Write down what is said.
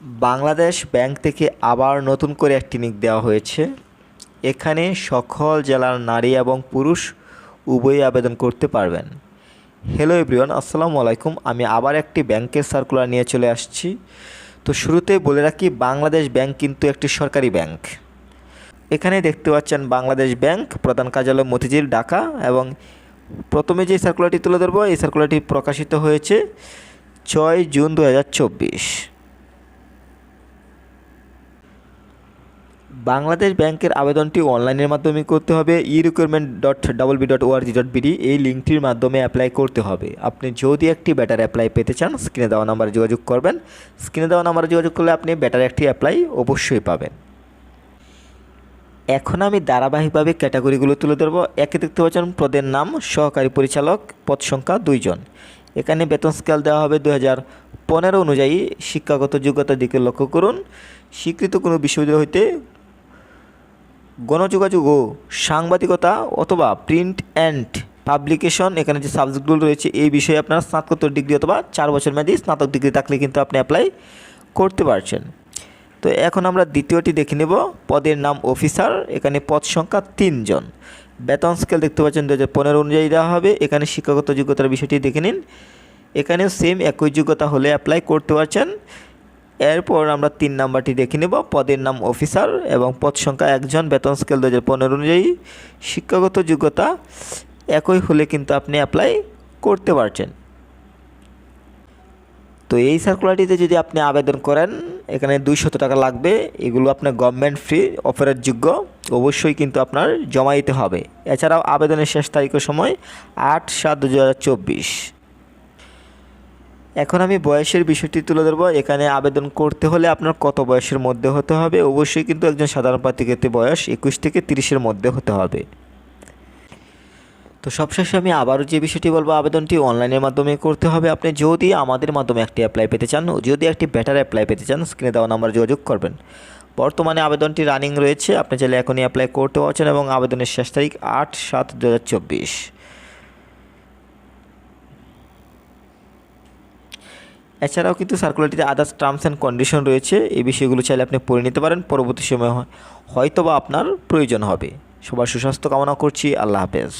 Bangladesh bank থেকে আবার নতুন করে একটি নিক দেওয়া হয়েছে। এখানে সকল জেলার নারী এবং পুরুষ উভয়ই আবেদন করতে পারবেন। হ্যালো এভরিওয়ান আসসালামু আলাইকুম। আমি আবার একটি ব্যাংকের সার্কুলার নিয়ে চলে আসছি। তো শুরুতে বলে রাখি, বাংলাদেশ ব্যাংক কিন্তু একটি সরকারি ব্যাংক। এখানে দেখতে পাচ্ছেন, বাংলাদেশ ব্যাংক প্রধান কার্যালয় মতিঝিল, ঢাকা এবং প্রথমে যে সার্কুলারটি তুলে ধরবো, এই সার্কুলারটি প্রকাশিত হয়েছে ছয় জুন দু হাজার চব্বিশ হাজার চব্বিশ বাংলাদেশ ব্যাংকের আবেদনটি অনলাইনের মাধ্যমে করতে হবে। E recruitment dot double B dot ORG dot BD এই লিঙ্কটির মাধ্যমে অ্যাপ্লাই করতে হবে। আপনি যদি একটি ব্যাটার অ্যাপ্লাই পেতে চান স্ক্রিনে দেওয়া নাম্বারে যোগাযোগ করবেন। স্ক্রিনে দেওয়া নাম্বারে যোগাযোগ করলে আপনি ব্যাটার একটি অ্যাপ্লাই অবশ্যই পাবেন। এখন আমি ধারাবাহিকভাবে ক্যাটাগরিগুলো তুলে ধরবো। একে দেখতে পাচ্ছেন, পদের নাম, সহকারী পরিচালক, পদ সংখ্যা দুইজন। এখানে বেতন স্কেল দেওয়া হবে দু হাজার পনেরো অনুযায়ী। শিক্ষাগত যোগ্যতার দিকে লক্ষ্য করুন। স্বীকৃত কোনো বিশ্ববিদ্যালয় হইতে গণযোগাযোগ ও সাংবাদিকতা অথবা প্রিন্ট অ্যান্ড পাবলিকেশন, এখানে যে সাবজেক্টগুলো রয়েছে, এই বিষয়ে আপনার স্নাতকোত্তর ডিগ্রি অথবা চার বছর মেয়াদি স্নাতক ডিগ্রি থাকলে কিন্তু আপনি অ্যাপ্লাই করতে পারছেন। তো এখন আমরা দ্বিতীয়টি দেখে নেব। পদের নাম অফিসার এখানে পদ সংখ্যা তিনজন। বেতন স্কেল দেখতে পাচ্ছেন দু হাজার পনেরো অনুযায়ী দেওয়া হবে। এখানে শিক্ষাগত যোগ্যতার বিষয়টি দেখে নিন। এখানেও সেম একই যোগ্যতা হলে অ্যাপ্লাই করতে পারছেন। এরপর আমরা তিন নাম্বারটি দেখে নেব। পদের নাম অফিসার এবং পদ সংখ্যা একজন। বেতন স্কেল দু হাজার পনেরো অনুযায়ী শিক্ষাগত যোগ্যতা একই হলে কিন্তু আপনি অ্যাপ্লাই করতে পারছেন। তো এই সার্কুলারটিতে যদি আপনি আবেদন করেন, এখানে দুইশত টাকা লাগবে। এগুলো আপনার গভর্নমেন্ট ফ্রি অফারের যোগ্য। অবশ্যই কিন্তু আপনার জমা দিতে হবে। এছাড়াও আবেদনের শেষ তারিখের সময় আট সাত দু হাজার চব্বিশ। এখন আমি বয়সের বিষয়টি তুলে ধরবো। এখানে আবেদন করতে হলে আপনার কত বয়সের মধ্যে হতে হবে? অবশ্যই কিন্তু একজন সাধারণ প্রার্থীক্ষেত্রে বয়স একুশ থেকে তিরিশের মধ্যে হতে হবে। তো সবশেষে আমি আবারও যে বিষয়টি বলব, আবেদনটি অনলাইনের মাধ্যমে করতে হবে। আপনি যদি আমাদের মাধ্যমে একটি অ্যাপ্লাই পেতে চান, যদি একটি বেটার অ্যাপ্লাই পেতে চান স্ক্রিনে দেওয়া নাম্বার যোগাযোগ করবেন। বর্তমানে আবেদনটি রানিং রয়েছে। আপনি চাইলে এখনই অ্যাপ্লাই করতে পারছেন এবং আবেদনের শেষ তারিখ আট সাত দু হাজার চব্বিশ এছাড়াও কিন্তু সার্কুলারটিতে আদার্স টার্মস অ্যান্ড কন্ডিশন রয়েছে। এই বিষয়গুলো চাইলে আপনি পড়ে নিতে পারেন। পরবর্তী সময় হয়তো বা আপনার প্রয়োজন হবে। সবার সুস্বাস্থ্য কামনা করছি। আল্লাহ হাফেজ।